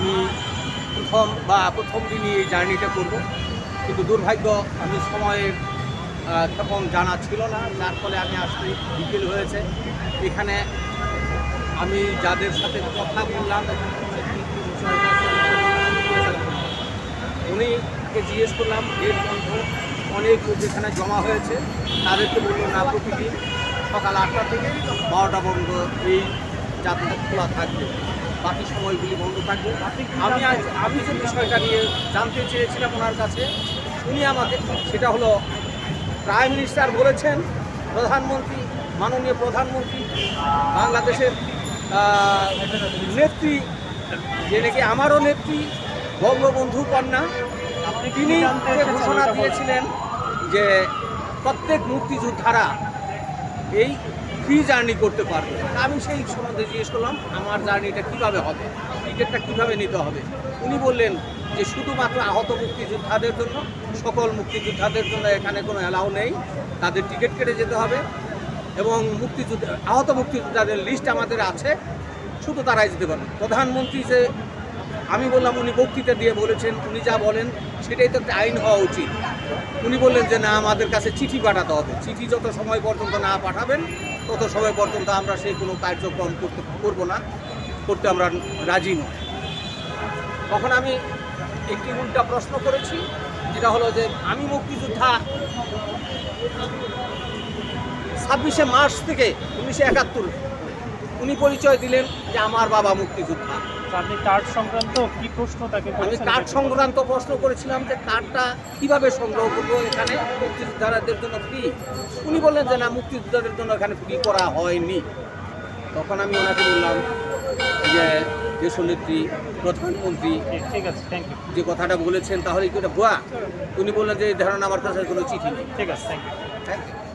আমি প্রথম বা প্রথম দিনই এই জার্নিটা করব। কিন্তু দুর্ভাগ্য আমি সময়ের আহ, তখন জানা ছিল না। যার ফলে আমি আসতে বিকেল হয়েছে। এখানে আমি যাদের সাথে কথা বললাম উনিকে জিজ্ঞেস করলাম গেট বন্ধ অনেক লোক এখানে জমা হয়েছে। তাদেরকে বলল না প্রতিদিন সকাল আটটা থেকে বারোটা পর্যন্ত এই যাতায়াত খোলা থাকবে। বাকি সময়গুলি বন্ধ থাকবে। আমি আজ আমি যে বিষয়টা নিয়ে জানতে চেয়েছিলাম ওনার কাছে উনি আমাকে সেটা হলো প্রাইম মিনিস্টার বলেছেন প্রধানমন্ত্রী মাননীয় প্রধানমন্ত্রী বাংলাদেশের নেত্রী যে নাকি আমারও নেত্রী বঙ্গবন্ধু কন্যা তিনি ঘোষণা দিয়েছিলেন যে প্রত্যেক মুক্তিযোদ্ধারা এই ফ্রি জার্নি করতে পারবে? আমি সেই সম্বন্ধে জিজ্ঞেস করলাম, আমার জার্নিটা কীভাবে হবে? টিকিটটা কীভাবে নিতে হবে? উনি বললেন যে, শুধুমাত্র আহত মুক্তিযোদ্ধাদের জন্য, সকল মুক্তিযোদ্ধাদের জন্য এখানে কোনো অ্যালাউ নেই। তাদের টিকিট কেটে যেতে হবে এবং মুক্তিযুদ্ধ, আহত মুক্তিযোদ্ধাদের লিস্ট আমাদের আছে। শুধু তারাই যেতে পারবে। প্রধানমন্ত্রী যে আমি বললাম, উনি বক্তৃতা দিয়ে বলেছেন, উনি যা বলেন, সেটাই তো একটা আইন হওয়া উচিত। উনি বললেন যে, না, আমাদের কাছে চিঠি পাঠাতে হবে। চিঠি যত সময় পর্যন্ত না পাঠাবেন, তত সময় পর্যন্ত আমরা সেই কোনো কার্যক্রম করতে, করব না, করতে আমরা রাজি নই। তখন আমি একটি উল্টা প্রশ্ন করেছি, যেটা হলো যে, আমি মুক্তিযোদ্ধা ছাব্বিশে মার্চ থেকে উনিশশো একাত্তর উনি পরিচয় দিলেন যে আমার বাবা মুক্তিযোদ্ধা। আপনি কার্ড সংক্রান্ত কি প্রশ্ন তাকে আমি কার্ড সংক্রান্ত প্রশ্ন করেছিলাম যে কার্ডটা কীভাবে সংগ্রহ করব এখানে মুক্তিযোদ্ধাদের জন্য ফ্রি উনি বললেন যে না মুক্তিযোদ্ধাদের জন্য এখানে ফ্রি করা হয়নি। তখন আমি ওনাকে বললাম যে দেশনেত্রী প্রধানমন্ত্রী ঠিক- আছে থ্যাংক ইউ যে কথাটা বলেছেন তাহলে কি ওটা ভুয়া? উনি বললেন যে এই ধারণা আমার কাছে কোনো চিঠি নেই। ঠিক আছে থ্যাংক ইউ থ্যাংক ইউ